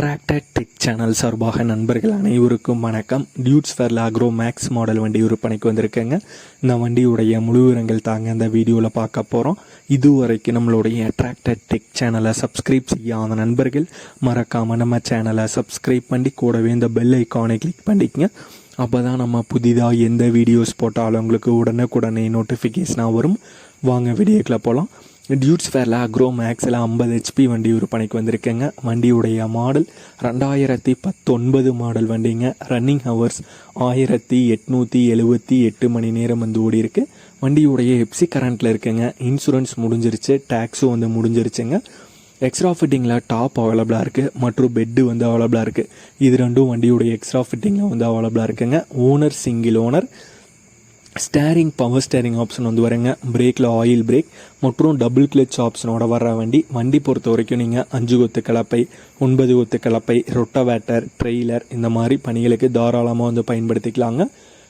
Attracted tech channel சார்பாக நண்பர்கள் அனைவருக்கும் வணக்கம். டியூட்ஸ் ஃபேர்ல அக்ரோ மேக்ஸ் மாடல் வண்டி விற்பனைக்கு வந்திருக்கேங்க. இந்த வண்டியுடைய முழு விவரங்கள் தாங்க இந்த வீடியோவில் பார்க்க போகிறோம் இதுவரைக்கும் நம்மளுடைய அட்ராக்டட் டெக் சேனலை சப்ஸ்கிரைப் செய்யாத நண்பர்கள் மறக்காமல் நம்ம சேனலை சப்ஸ்கிரைப் பண்ணி கூடவே இந்த பெல் ஐக்கானை கிளிக் பண்ணிக்கங்க. அப்போ தான் நம்ம புதிதாக எந்த வீடியோஸ் போட்டாலும் உங்களுக்கு உடனுக்குடனே நோட்டிஃபிகேஷனாக வரும். வாங்க வீடியோக்கில் போகலாம் டியூட்ஸ் ஃபேரில் அக்ரோ மேக்ஸில் ஐம்பது ஹெச்பி வண்டி விற்பனைக்கு வந்திருக்கேங்க. வண்டியுடைய மாடல் ரெண்டாயிரத்தி பத்தொன்பது மாடல் வண்டிங்க. ரன்னிங் ஹவர்ஸ் ஆயிரத்தி எட்நூற்றி எழுபத்தி எட்டு மணி நேரம் வந்து ஓடி இருக்கு வண்டியுடைய எப்சி கரண்ட்டில் இருக்குங்க. இன்சூரன்ஸ் முடிஞ்சிருச்சு. டேக்ஸும் வந்து முடிஞ்சிருச்சுங்க. எக்ஸ்ட்ரா ஃபிட்டிங்கில் டாப் அவைலபிளாக இருக்குது மற்றும் பெட்டு வந்து அவைலபிளாக இருக்குது இது ரெண்டும் வண்டியுடைய எக்ஸ்ட்ரா ஃபிட்டிங்கில் வந்து அவைலபிளாக இருக்குங்க. Owner single owner steering power steering option வந்து வரேங்க. பிரேக்கில் ஆயில் பிரேக் மற்றும் டபுள் கிளச் ஆப்ஷனோட வர வண்டி. வண்டி பொறுத்த வரைக்கும் நீங்கள் அஞ்சு கொத்து கலப்பை ஒன்பது கொத்து கலப்பை ரொட்டவேட்டர் ட்ரெய்லர் இந்த மாதிரி பணிகளுக்கு தாராளமாக வந்து பயன்படுத்திக்கலாங்க.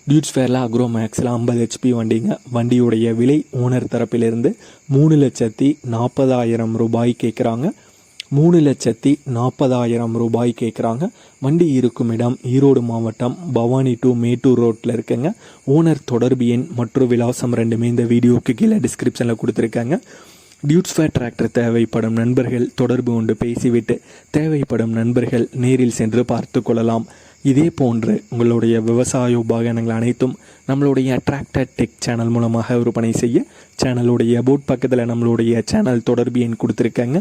டியூட்ஸ் ஃபேரில் அக்ரோ மேக்ஸில் ஐம்பது ஹெச்பி வண்டிங்க. வண்டியுடைய விலை ஓனர் தரப்பிலிருந்து மூணு லட்சத்தி நாற்பதாயிரம் ரூபாய் கேட்குறாங்க மூணு லட்சத்தி நாற்பதாயிரம் ரூபாய் கேட்குறாங்க வண்டி இருக்கும் இடம் ஈரோடு மாவட்டம் பவானி டு மேட்டூர் ரோட்டில் இருக்குங்க. ஓனர் தொடர்பு எண் மற்றும் விலாசம் ரெண்டுமே இந்த வீடியோக்கு கீழே டிஸ்கிரிப்ஷனில் கொடுத்துருக்காங்க. டியூட்ஸ் ஃபேர் டிராக்டர் தேவைப்படும் நண்பர்கள் தொடர்பு கொண்டு பேசிவிட்டு தேவைப்படும் நண்பர்கள் நேரில் சென்று பார்த்து கொள்ளலாம். இதே போன்று உங்களுடைய விவசாய உபகரணங்கள் அனைத்தும் நம்மளுடைய அட்ராக்டட் டெக் சேனல் மூலமாக விற்பனை செய்ய சேனலுடைய போட் பக்கத்தில் நம்மளுடைய சேனல் தொடர்பு எண் கொடுத்துருக்காங்க.